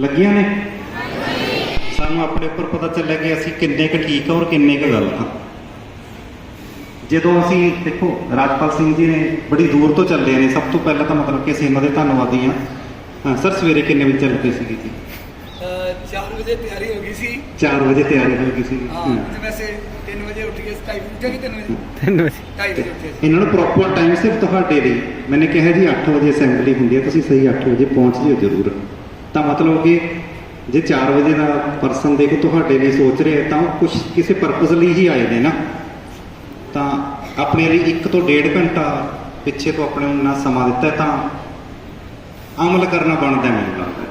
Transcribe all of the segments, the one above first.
ਲੱਗੀਆਂ ਨੇ? ਸਾਨੂੰ ਆਪਣੇ ਉੱਪਰ ਪਤਾ ਚੱਲਿਆ ਕਿ ਅਸੀਂ ਕਿੰਨੇ ਕੁ ਠੀਕ ਆ ਔਰ ਕਿੰਨੇ ਕੁ ਗਲਤ ਆ। ਜਦੋਂ ਅਸੀਂ ਦੇਖੋ ਰਾਜਪਾਲ ਸਿੰਘ ਜੀ ਨੇ ਬੜੀ ਦੂਰ ਤੋਂ ਚੱਲੇ ਨੇ ਸਭ ਤੋਂ ਪਹਿਲਾਂ ਤਾਂ ਮਤਲਬ ਕਿ ਅਸੀਂ ਇਹਨਾਂ ਦੇ ਧੰਨਵਾਦੀ ਹਾਂ। ਹਾਂ ਸਰ ਸਵੇਰੇ ਕਿੰਨੇ ਵਜੇ ਚੱਲ ਪਏ ਸੀਗੇ ਜੀ? 4 ਵਜੇ ਤਿਆਰੀ ਹੋ ਗਈ ਸੀ। 4 ਵਜੇ ਤਿਆਰੀ ਹੋ ਗਈ ਸੀ। ਹਾਂ ਤੇ ਵੈਸੇ 3 ਵਜੇ ਉੱਠ ਕੇ ਢਾਈ ਉੱਠੇ ਕਿ 3 ਵਜੇ? ਤਿੰਨ ਵਜੇ। 2:30 ਵਜੇ ਉੱਠੇ ਸੀ। ਇਹਨਾਂ ਨੂੰ ਪ੍ਰੋਪਰ ਟਾਈਮ ਸਿਰਫ ਤੁਹਾਡੇ ਲਈ। ਮੈंने ਕਿਹਾ ਜੀ 8 ਵਜੇ ਅਸੈਂਬਲੀ ਹੁੰਦੀ ਹੈ ਤੁਸੀਂ ਸਹੀ 8 ਵਜੇ ਪਹੁੰਚ ਜਿਓ ਜ਼ਰੂਰ। ਤਾਂ ਮਤਲਬ ਕਿ ਜੇ 4 ਵਜੇ ਦਾ ਪਰਸਨ ਦੇਖੋ ਤੁਹਾਡੇ ਲਈ ਸੋਚ ਰਿਹਾ ਤਾਂ ਉਹ ਕੁਝ ਕਿਸੇ ਪਰਪਸ ਲਈ ਹੀ ਆਏ ਨੇ ਨਾ। ਤਾਂ ਆਪਣੇ ਲਈ 1 ਤੋਂ 1.5 ਘੰਟਾ ਪਿੱਛੇ ਤੋਂ ਆਪਣੇ ਨੂੰ ਨਾ ਸਮਾਂ ਦਿੱਤਾ ਤਾਂ ਅਮਲ ਕਰਨਾ ਬਣਦਾ ਹੈ ਮੈਨੂੰ ਲੱਗਦਾ ਹੈ।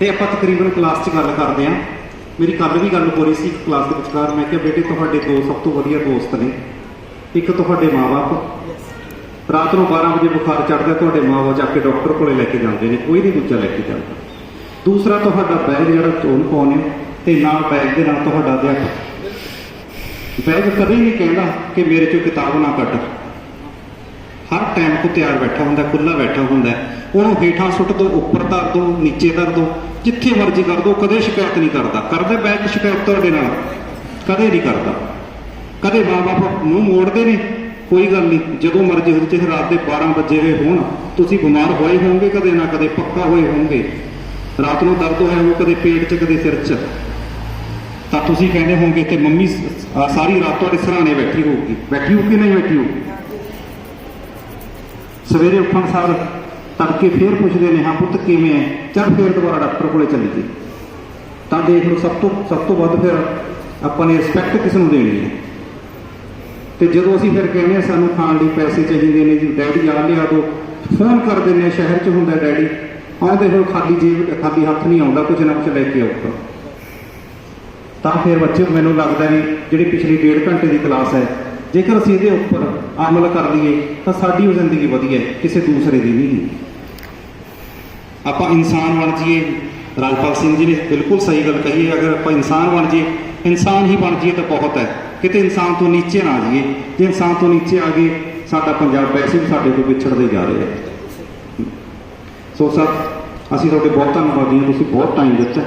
ਤੇ ਆਪਾਂ ਤਕਰੀਬਨ ਕਲਾਸ 'ਚ ਗੱਲ ਕਰਦੇ ਹਾਂ। ਮੇਰੀ ਕੱਲ ਵੀ ਗੱਲ ਹੋ ਰਹੀ ਸੀ ਕਲਾਸ ਦੇ ਵਿਚਕਾਰ। ਮੈਂ ਕਿਹਾ, ਬੇਟੇ, ਤੁਹਾਡੇ ਦੋ ਸਭ ਤੋਂ ਵਧੀਆ ਦੋਸਤ ਨੇ। ਇੱਕ ਤੁਹਾਡੇ ਮਾਪੇ ਰਾਤ ਨੂੰ 12 ਵਜੇ ਬੁਖਾਰ ਚੜ੍ਹਦਾ ਤੁਹਾਡੇ ਮਾਪੇ ਜਾ ਕੇ ਡਾਕਟਰ ਕੋਲੇ ਲੈ ਕੇ ਜਾਂਦੇ ਨੇ। ਕੋਈ ਨਹੀਂ ਦੂਜਾ ਲੈ ਕੇ ਜਾਂਦਾ। ਦੂਸਰਾ ਤੁਹਾਡਾ ਬੈਗ ਜਿਹੜਾ ਚੋਣ ਪਾਉਨੇ ਤੇ ਨਾਲ ਬੈਗ ਦੇ ਨਾਲ ਤੁਹਾਡਾ ਅਧਿਆਪਕ ਬੈਗ ਕਦੇ ਨਹੀਂ ਕਹਿੰਦਾ ਕਿ ਮੇਰੇ ਚੋਂ ਕਿਤਾਬ ਨਾ ਕੱਢ। ਹਰ ਟਾਈਮ ਕੋ ਤਿਆਰ ਬੈਠਾ ਹੁੰਦਾ ਖੁੱਲਾ ਬੈਠਾ ਹੁੰਦਾ ਉਹਨੂੰ ਹੇਠਾਂ ਸੁੱਟ ਦੋ, ਉੱਪਰ ਧਰ ਦੋ, ਨੀਚੇ ਧਰ ਦੋ, ਜਿੱਥੇ ਮਰਜ਼ੀ ਕਰ ਦੋ, ਕਦੇ ਸ਼ਿਕਾਇਤ ਨਹੀਂ ਕਰਦਾ। ਕਰਦਾ ਬੈਗ ਸ਼ਿਕਾਇਤ ਤੁਹਾਡੇ ਨਾਲ। ਕਦੇ ਨਹੀਂ ਕਰਦਾ। ਕਦੇ ਬਾਪ ਨੂੰ ਮੋੜਦੇ ਨੇ, ਕੋਈ ਗੱਲ ਨਹੀਂ। ਜਦੋਂ ਮਰਜ਼ੀ ਹੋ ਚਾਹੇ ਰਾਤ ਦੇ 12 ਵਜੇ ਹੋਏ ਹੋਣ, ਤੁਸੀਂ ਬਿਮਾਰ ਹੋਏ ਹੋਵੋਗੇ ਕਦੇ ਨਾ ਕਦੇ, ਪੱਕਾ ਹੋਏ ਹੋਵੋਗੇ। ਰਾਤ ਨੂੰ ਦਰਦ ਹੋਇਆ ਹੋ ਕਦੇ ਪੇਟ 'ਚ, ਕਦੇ ਸਿਰ 'ਚ। ਤਾਂ ਤੁਸੀਂ ਕਹਿੰਦੇ ਹੋਵੋਗੇ ਤੇ ਮੰਮੀ ਸਾਰੀ ਰਾਤ ਤੁਹਾਡੇ ਸਰਾਣੇ ਬੈਠੀ ਹੋਊਗੀ। ਬੈਠੀ ਹੋਊਗੀ ਨਹੀਂ ਬੈਠੀ ਹੋਊਗੀ? ਸਵੇਰੇ ਉੱਠਣ ਸਾਰ ਤੜਕੇ ਫੇਰ ਪੁੱਛਦੇ ਨੇ, ਹਾਂ ਪੁੱਤ, ਕਿਵੇਂ ਹੈ ਚੱਲ ਫੇਰ ਦੁਬਾਰਾ ਡਾਕਟਰ ਕੋਲੇ ਚੱਲੀ ਜੀ ਤਾਂ ਦੇਖ ਲਓ, ਸਭ ਤੋਂ ਸਭ ਤੋਂ ਵੱਧ ਫਿਰ ਆਪਾਂ ਨੇ ਰਿਸਪੈਕਟ ਕਿਸ ਨੂੰ ਦੇਣੀ ਹੈ? ਤੇ ਜਦੋਂ ਅਸੀਂ ਫਿਰ ਕਹਿੰਦੇ ਹਾਂ, ਸਾਨੂੰ ਖਾਣ ਲਈ ਪੈਸੇ ਚਾਹੀਦੇ ਨੇ ਜੀ, ਡੈਡੀ ਆ ਲਿਆ ਦੋ। ਫੋਨ ਕਰ ਦਿੰਦੇ ਹਾਂ, ਸ਼ਹਿਰ 'ਚ ਹੁੰਦਾ ਡੈਡੀ। ਆਉਂਦੇ ਹੋ ਖਾਲੀ ਜੇਬ ਖਾਲੀ ਹੱਥ ਨਹੀਂ ਆਉਂਦਾ ਕੁਝ ਨਾ ਕੁਝ ਲੈ ਕੇ ਆਊਗਾ। ਤਾਂ ਫਿਰ ਬੱਚੇ, ਮੈਨੂੰ ਲੱਗਦਾ ਵੀ ਜਿਹੜੀ ਪਿਛਲੀ ਡੇਢ ਘੰਟੇ ਦੀ ਕਲਾਸ ਹੈ, ਜੇਕਰ ਅਸੀਂ ਇਹਦੇ ਉੱਪਰ ਅਮਲ ਕਰ ਲਈਏ, ਤਾਂ ਸਾਡੀ ਉਹ ਜ਼ਿੰਦਗੀ ਵਧੀਆ ਹੈ, ਕਿਸੇ ਦੂਸਰੇ ਦੀ ਨਹੀਂ। ਆਪਾਂ ਇਨਸਾਨ ਬਣ ਜਾਈਏ, ਰਾਜਪਾਲ ਸਿੰਘ ਜੀ ਨੇ ਬਿਲਕੁਲ ਸਹੀ ਗੱਲ ਕਹੀ ਹੈ, ਅਗਰ ਆਪਾਂ ਇਨਸਾਨ ਬਣ ਜਾਈਏ, ਇਨਸਾਨ ਹੀ ਬਣ ਜਾਈਏ ਤਾਂ ਬਹੁਤ ਹੈ। ਕਿਤੇ ਇਨਸਾਨ ਤੋਂ ਨੀਚੇ ਨਾ ਆ ਜਾਈਏ, ਜੇ ਇਨਸਾਨ ਤੋਂ ਨੀਚੇ ਆ ਗਏ, ਸਾਡਾ ਪੰਜਾਬ ਵੈਸੇ ਵੀ ਸਾਡੇ ਤੋਂ ਵਿਛੜਦੇ ਜਾ ਰਿਹਾ ਹੈ। ਸੋ ਸਰ ਅਸੀਂ ਤੁਹਾਡੇ ਬਹੁਤ ਧੰਨਵਾਦੀ ਹਾਂ ਤੁਸੀਂ ਬਹੁਤ ਟਾਈਮ ਦਿੱਤਾ।